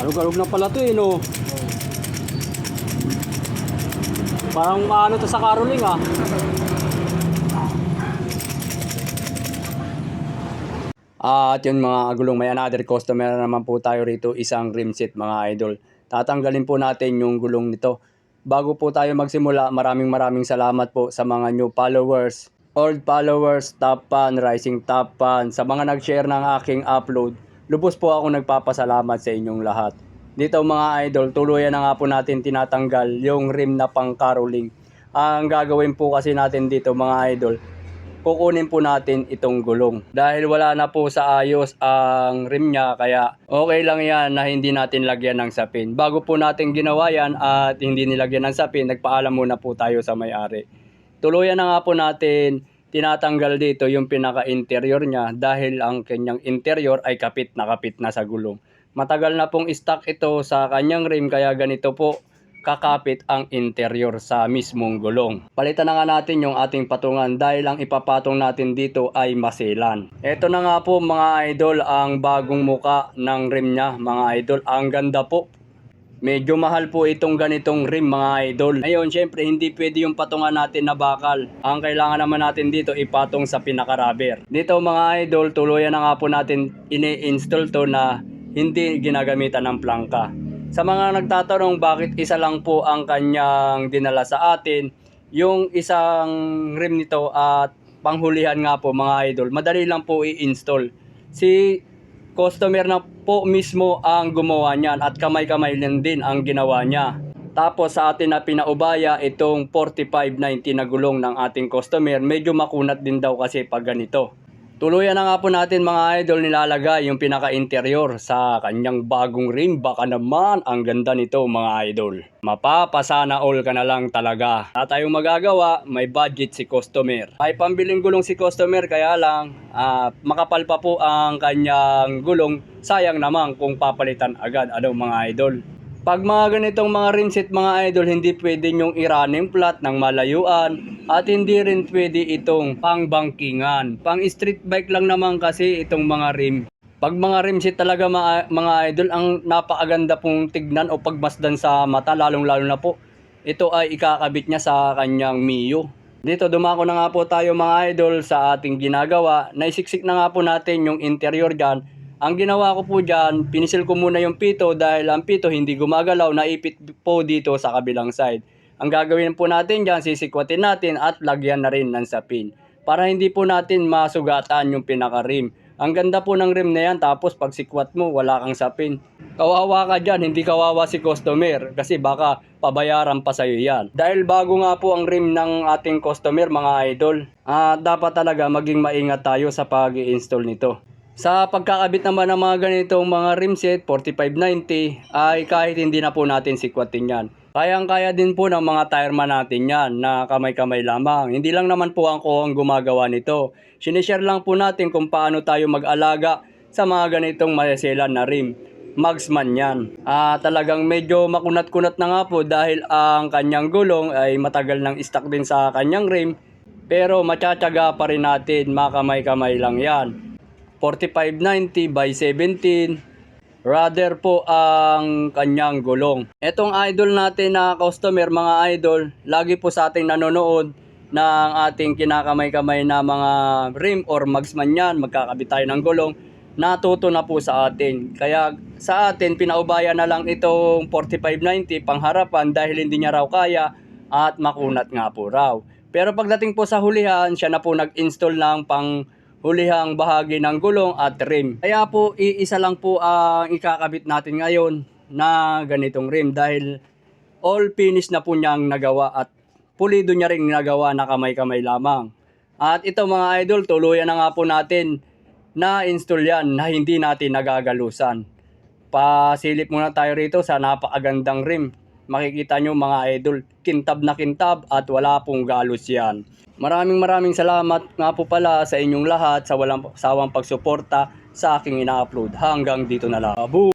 Alog-alog na pala to eh, no? Parang maano to sa caroling ah. At yun mga agulong, may another customer na naman po tayo rito, isang rim set mga idol. Tatanggalin po natin yung gulong nito. Bago po tayo magsimula, maraming maraming salamat po sa mga new followers, old followers, top fan, rising top fan, sa mga nag-share ng aking upload. Lubos po ako nagpapasalamat sa inyong lahat. Dito mga idol, tuluyan na nga po natin tinatanggal yung rim na pang caroling. Ang gagawin po kasi natin dito mga idol, kukunin po natin itong gulong. Dahil wala na po sa ayos ang rim niya, kaya okay lang yan na hindi natin lagyan ng sapin. Bago po natin ginawa yan at hindi nilagyan ng sapin, nagpaalam muna po tayo sa may-ari. Tuluyan na nga po natin tinatanggal dito yung pinaka-interior niya dahil ang kanyang interior ay kapit na kapit na sa gulong. Matagal na pong stock ito sa kanyang rim kaya ganito po kakapit ang interior sa mismong gulong. Palitan na nga natin yung ating patungan dahil ang ipapatong natin dito ay maselan. Ito na nga po mga idol ang bagong muka ng rim niya mga idol. Ang ganda po. Medyo mahal po itong ganitong rim mga idol. Ngayon, syempre hindi pwede yung patungan natin na bakal. Ang kailangan naman natin dito ipatong sa pinaka-rubber. Dito mga idol, tuluyan na nga po natin ini-install to na hindi ginagamitan ng plangka. Sa mga nagtatanong bakit isa lang po ang kanyang dinala sa atin, yung isang rim nito at panghulihan nga po mga idol, madali lang po i-install. Si customer na po mismo ang gumawa niyan at kamay-kamay lang din ang ginawa niya. Tapos sa atin na pinaubaya itong 4590 na gulong ng ating customer, medyo makunat din daw kasi pag ganito. Tuluyan na nga po natin mga idol nilalagay yung pinaka-interior sa kanyang bagong rim. Baka naman ang ganda nito mga idol. Mapapasana all ka na lang talaga. Wala tayong magagawa, may budget si customer. May pambiling gulong si customer kaya lang ah, makapal pa po ang kanyang gulong. Sayang naman kung papalitan agad ano mga idol. Pag mga ganitong mga rinset mga idol, hindi pwede nyong i-running flat ng malayuan at hindi rin pwede itong pangbangkingan. Pang street bike lang naman kasi itong mga rim. Pag mga rimset talaga mga, mga idol, ang napakaganda pong tignan o pagmasdan sa mata, lalong-lalo na po, ito ay ikakabit niya sa kanyang Mio. Dito dumako na nga po tayo mga idol sa ating ginagawa. Naisiksik na nga po natin yung interior dyan. Ang ginawa ko po dyan, pinisil ko muna yung pito dahil ang pito hindi gumagalaw, naipit po dito sa kabilang side. Ang gagawin po natin dyan, sisikwatin natin at lagyan na rin ng sapin. Para hindi po natin masugatan yung pinaka-rim. Ang ganda po ng rim na yan, tapos pag sikwat mo, wala kang sapin. Kawawa ka dyan, hindi kawawa si customer kasi baka pabayaran pa sa'yo yan. Dahil bago nga po ang rim ng ating customer, mga idol, ah, dapat talaga maging maingat tayo sa pag install nito. Sa pagkakabit naman ng mga ganitong mga rim set, 4590, ay kahit hindi na po natin sikwatin yan. Kayang-kaya din po ng mga tireman natin yan na kamay-kamay lamang. Hindi lang naman po ako ang gumagawa nito. Sinishare lang po natin kung paano tayo mag-alaga sa mga ganitong maseselan na rim. Magsman yan. Ah, talagang medyo makunat-kunat na nga po dahil ang kanyang gulong ay matagal nang stuck din sa kanyang rim. Pero matsatsaga pa rin natin, makamay-kamay lang yan. 4590 by 17 rather po ang kanyang gulong. Etong idol natin na customer mga idol, lagi po sa ating nanonood ng ating kinakamay-kamay na mga rim or magsman yan, magkakabit tayo ng gulong, natuto na po sa atin. Kaya sa atin, pinaubaya na lang itong 4590 pangharapan dahil hindi niya raw kaya at makunat nga po raw. Pero pagdating po sa hulihan, siya na po nag-install ng pang hulihang bahagi ng gulong at rim. Kaya po, iisa lang po ang ikakabit natin ngayon na ganitong rim dahil all finish na po niyang nagawa at pulido niya rin nagawa na kamay-kamay lamang. At ito mga idol, tuluyan na nga po natin na install yan na hindi natin nagagalusan. Pasilip muna tayo rito sa napakagandang rim. Makikita nyo mga idol, kintab na kintab at wala pong galos yan. Maraming maraming salamat nga po pala sa inyong lahat sa walang sawang pagsuporta sa aking ina-upload. Hanggang dito na lang. Abu!